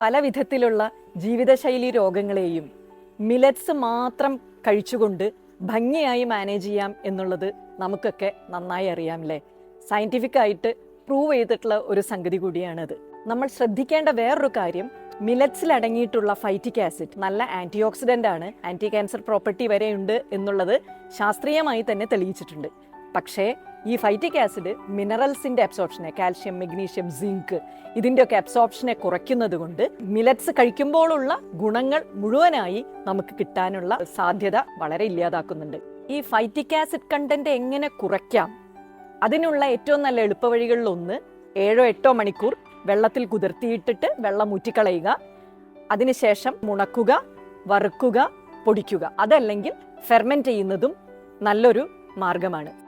പല വിധത്തിലുള്ള ജീവിതശൈലി രോഗങ്ങളെയും മിലറ്റ്സ് മാത്രം കഴിച്ചുകൊണ്ട് ഭംഗിയായി മാനേജ് ചെയ്യാം എന്നുള്ളത് നമുക്കൊക്കെ നന്നായി അറിയാം അല്ലേ സയന്റിഫിക് ആയിട്ട് പ്രൂവ് ചെയ്തിട്ടുള്ള ഒരു സംഗതി കൂടിയാണത്. നമ്മൾ ശ്രദ്ധിക്കേണ്ട വേറൊരു കാര്യം മിലറ്റ്സിൽ അടങ്ങിയിട്ടുള്ള ഫൈറ്റിക് ആസിഡ് നല്ല ആന്റി ഓക്സിഡന്റ് ആണ് ആന്റി ക്യാൻസർ പ്രോപ്പർട്ടി വരെയുണ്ട് എന്നുള്ളത് ശാസ്ത്രീയമായി തന്നെ തെളിയിച്ചിട്ടുണ്ട്. പക്ഷേ ഈ ഫൈറ്റിക് ആസിഡ് മിനറൽസിന്റെ അബ്സോർപ്ഷനെ കാൽഷ്യം മെഗ്നീഷ്യം സിങ്ക് ഇതിന്റെയൊക്കെ അബ്സോർപ്ഷനെ കുറയ്ക്കുന്നത് കൊണ്ട് മിലറ്റ്സ് കഴിക്കുമ്പോഴുള്ള ഗുണങ്ങൾ മുഴുവനായി നമുക്ക് കിട്ടാനുള്ള സാധ്യത വളരെ ഇല്ലാതാക്കുന്നുണ്ട്. ഈ ഫൈറ്റിക് ആസിഡ് കണ്ടന്റ് എങ്ങനെ കുറയ്ക്കാം? അതിനുള്ള ഏറ്റവും നല്ല എളുപ്പവഴികളിൽ ഒന്ന് ഏഴോ എട്ടോ മണിക്കൂർ വെള്ളത്തിൽ കുതിർത്തിയിട്ടിട്ട് വെള്ളം ഊറ്റിക്കളയുക അതിനുശേഷം മുണക്കുക വറുക്കുക പൊടിക്കുക. അതല്ലെങ്കിൽ ഫെർമെന്റ് ചെയ്യുന്നതും നല്ലൊരു മാർഗമാണ്.